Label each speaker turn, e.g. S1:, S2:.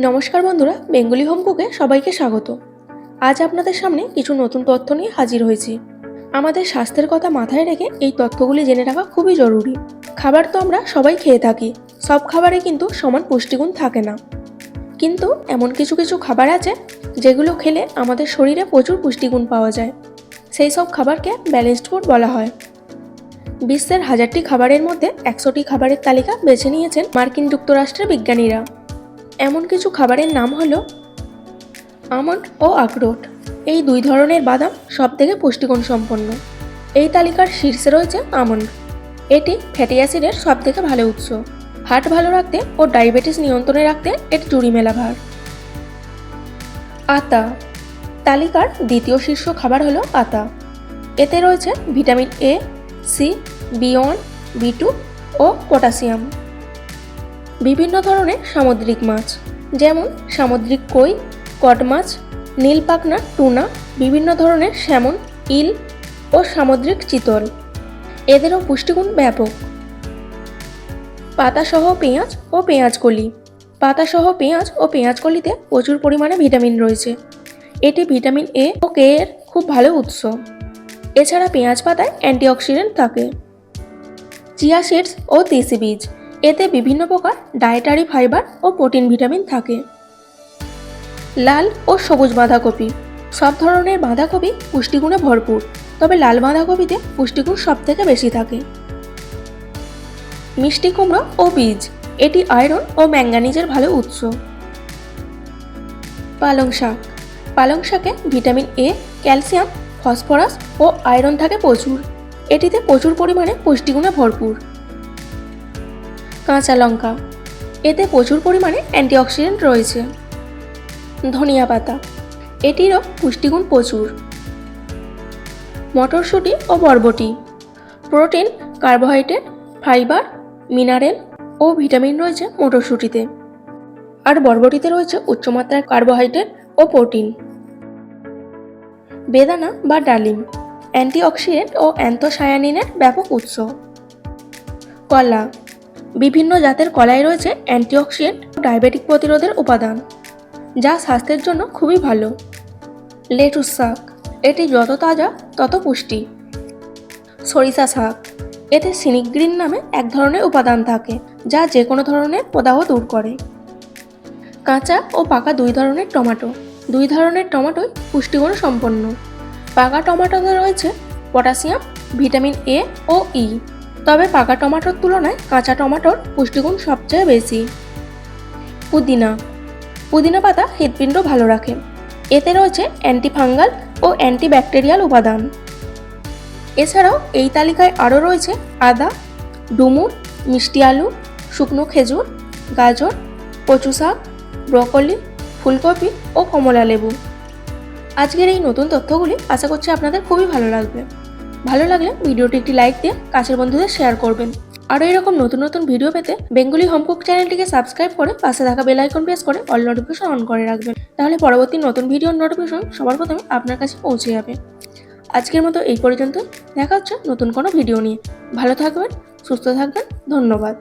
S1: নমস্কার বন্ধুরা, Bengali home কুকে সবাইকে স্বাগত। আজ আপনাদের সামনে কিছু নতুন তথ্য নিয়ে হাজির হয়েছি। আমাদের স্বাস্থ্যের কথা মাথায় রেখে এই তথ্যগুলি জেনে রাখা খুবই জরুরি। খাবার তো আমরা সবাই খেয়ে থাকি, সব খাবারে কিন্তু সমান পুষ্টিগুণ থাকে না। কিন্তু এমন কিছু কিছু খাবার আছে, যেগুলো খেলে আমাদের শরীরে প্রচুর পুষ্টিগুণ পাওয়া যায়। সেই সব খাবারকে ব্যালেন্সড ফুড বলা হয়। বিশ্বের হাজারটি খাবারের মধ্যে একশোটি খাবারের তালিকা বেছে নিয়েছেন মার্কিন যুক্তরাষ্ট্রের বিজ্ঞানীরা। এমন কিছু খাবারের নাম হলো আমন্ড ও আখরোট। এই দুই ধরনের বাদাম সবথেকে পুষ্টিগুণ সম্পন্ন। এই তালিকার শীর্ষে রয়েছে আমন্ড। এটি ফ্যাটি অ্যাসিডের সবথেকে ভালো উৎস। হার্ট ভালো রাখতে ও ডায়াবেটিস নিয়ন্ত্রণে রাখতে এর জুড়ি মেলা ভার। আতা। তালিকার দ্বিতীয় শীর্ষ খাবার হলো আতা। এতে রয়েছে vitamin A, C, B one, B two O potassium. বিভিন্ন ধরনের সামুদ্রিক মাছ, যেমন সামুদ্রিক কই, কট মাছ, নীল পাখনা, টুনা, বিভিন্ন ধরনের স্যামন, ইল ও সামুদ্রিক চিতল। এদেরও পুষ্টিগুণ ব্যাপক। পাতাসহ পেঁয়াজ ও পেঁয়াজকলি। পাতাসহ পেঁয়াজ ও পেঁয়াজকলিতে প্রচুর পরিমাণে ভিটামিন রয়েছে। এটি ভিটামিন এ ও কে এর খুব ভালো উৎস। এছাড়া পেঁয়াজ পাতায় অ্যান্টিঅক্সিডেন্ট থাকে। চিয়া সিডস ও তিসি বীজ। এতে বিভিন্ন প্রকার ডায়েটারি ফাইবার ও প্রোটিন ভিটামিন থাকে। লাল ও সবুজ বাঁধাকপি। সব ধরনের বাঁধাকপি পুষ্টিগুণে ভরপুর, তবে লাল বাঁধাকপিতে পুষ্টিগুণ সব থেকে বেশি থাকে। মিষ্টি কুমড়ো ও বীজ, এটি আয়রন ও ম্যাঙ্গানিজের ভালো উৎস। পালং শাক। পালং শাকে ভিটামিন এ ক্যালসিয়াম ফসফরাস ও আয়রন থাকে প্রচুর। এটিতে প্রচুর পরিমাণে পুষ্টিগুণে ভরপুর। কাঁচা লঙ্কা। এতে প্রচুর পরিমাণে অ্যান্টিঅক্সিডেন্ট রয়েছে। ধনিয়া পাতা। এটিরও পুষ্টিগুণ প্রচুর। মটরশুঁটি ও বরবটি। প্রোটিন, কার্বোহাইড্রেট, ফাইবার, মিনারেল ও ভিটামিন রয়েছে মটরশুঁটিতে। আর বরবটিতে রয়েছে উচ্চমাত্রার কার্বোহাইড্রেট ও প্রোটিন। বেদানা বা ডালিম। অ্যান্টিঅক্সিডেন্ট ও অ্যান্থোসায়ানিনের ব্যাপক উৎস। কলা। বিভিন্ন জাতের কলায় রয়েছে অ্যান্টিঅক্সিডেন্ট ডায়াবেটিক প্রতিরোধের উপাদান, যা স্বাস্থ্যের জন্য খুবই ভালো। লেটুস শাক, এটি যত তাজা, তত পুষ্টি। সরিষা শাক, এতে সিনিগ্রিন নামে এক ধরনের উপাদান থাকে, যা যে কোনো ধরনের প্রদাহ দূর করে। কাঁচা ও পাকা দুই ধরনের টমেটো, দুই ধরনের টমেটোই পুষ্টিগুণ সম্পন্ন। পাকা টমেটোতে রয়েছে পটাশিয়াম, ভিটামিন এ ও ই। তবে পাকা টমেটোর তুলনায় কাঁচা টমেটোর পুষ্টিগুণ সবচেয়ে বেশি। পুদিনা। পুদিনা পাতা হৃদপিণ্ড ভালো রাখে। এতে রয়েছে অ্যান্টিফাঙ্গাল ও অ্যান্টিব্যাকটেরিয়াল উপাদান। এছাড়াও এই তালিকায় আরও রয়েছে আদা, ডুমুর, মিষ্টি আলু, শুকনো খেজুর, গাজর, কচু শাক, ব্রকলি, ফুলকপি ও কমলা লেবু আজকের এই নতুন তথ্যগুলি আশা করছি আপনাদের খুবই ভালো লাগবে। ভালো লাগলে ভিডিওটি একটি লাইক দিয়ে কাছের বন্ধুদের শেয়ার করবেন। আরও এরকম নতুন নতুন ভিডিও পেতে বেঙ্গলি হোমকুক চ্যানেলটিকে সাবস্ক্রাইব করে পাশে থাকা বেল আইকন প্রেস করে অল নোটিফিকেশন অন করে রাখবেন। তাহলে পরবর্তী নতুন ভিডিওর নোটিফিকেশন সবার প্রথমে আপনার কাছে পৌঁছে যাবে। আজকের মতো এই পর্যন্ত দেখা হচ্ছে নতুন কোনো ভিডিও নিয়ে। ভালো থাকবেন, সুস্থ থাকবেন, ধন্যবাদ।